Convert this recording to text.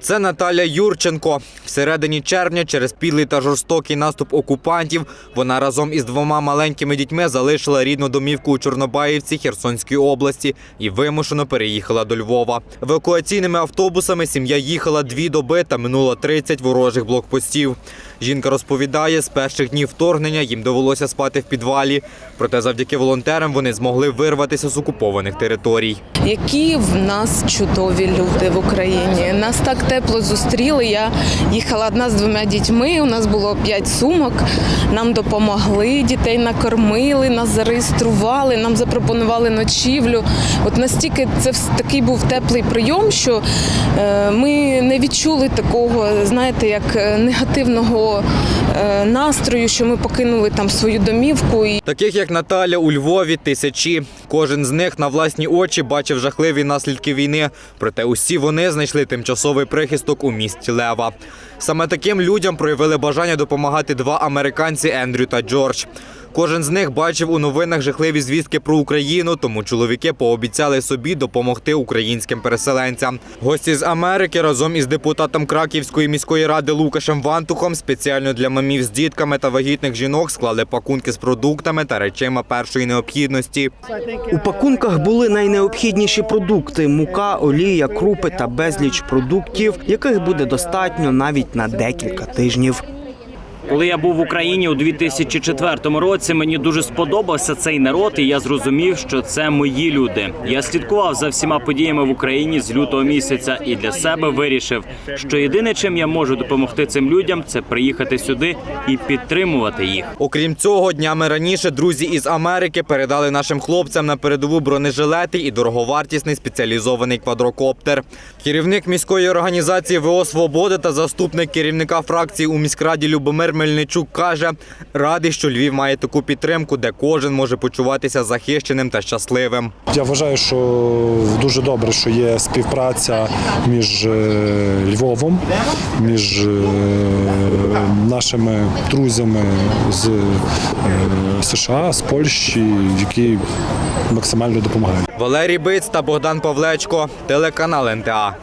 Це Наталя Юрченко. Всередині червня, через підлий та жорстокий наступ окупантів, вона разом із двома маленькими дітьми залишила рідну домівку у Чорнобаївці Херсонської області і вимушено переїхала до Львова. Евакуаційними автобусами сім'я їхала дві доби та минула 30 ворожих блокпостів. Жінка розповідає, з перших днів вторгнення їм довелося спати в підвалі. Проте завдяки волонтерам вони змогли вирватися з окупованих територій. Які в нас чудові люди в Україні. Нас так тепло зустріли. Я їхала одна з двома дітьми. У нас було п'ять сумок. Нам допомогли, дітей накормили, нас зареєстрували, нам запропонували ночівлю. От настільки це такий був теплий прийом, що е, ми не відчули такого, знаєте, як е, негативного е, настрою, що ми покинули там свою домівку. Таких як Наталя у Львові тисячі. Кожен з них на власні очі бачив жахливі наслідки війни. Проте усі вони знайшли тимчасовий прихисток у місті Лева. Саме таким людям проявили бажання допомагати два американці Ендрю та Джордж. Кожен з них бачив у новинах жахливі звістки про Україну, тому чоловіки пообіцяли собі допомогти українським переселенцям. Гості з Америки разом із депутатом Краківської міської ради Лукашем Вантухом спеціально для мамів з дітками та вагітних жінок склали пакунки з продуктами та речима першої необхідності. У пакунках були найнеобхідніші продукти: мука, олія, крупи та безліч продуктів, яких буде достатньо навіть на декілька тижнів. Коли я був в Україні у 2004 році, мені дуже сподобався цей народ, і я зрозумів, що це мої люди. Я слідкував за всіма подіями в Україні з лютого місяця і для себе вирішив, що єдине, чим я можу допомогти цим людям, це приїхати сюди і підтримувати їх. Окрім цього, днями раніше друзі із Америки передали нашим хлопцям на передову бронежилети і дороговартісний спеціалізований квадрокоптер. Керівник міської організації ВО Свобода та заступник керівника фракції у міськраді Любомир Мельничук каже, радий, що Львів має таку підтримку, де кожен може почуватися захищеним та щасливим. Я вважаю, що дуже добре, що є співпраця між е, Львовом, між е, нашими друзями з е, США, з Польщі, які максимально допомагають. Валерій Биць та Богдан Павлечко, телеканал НТА.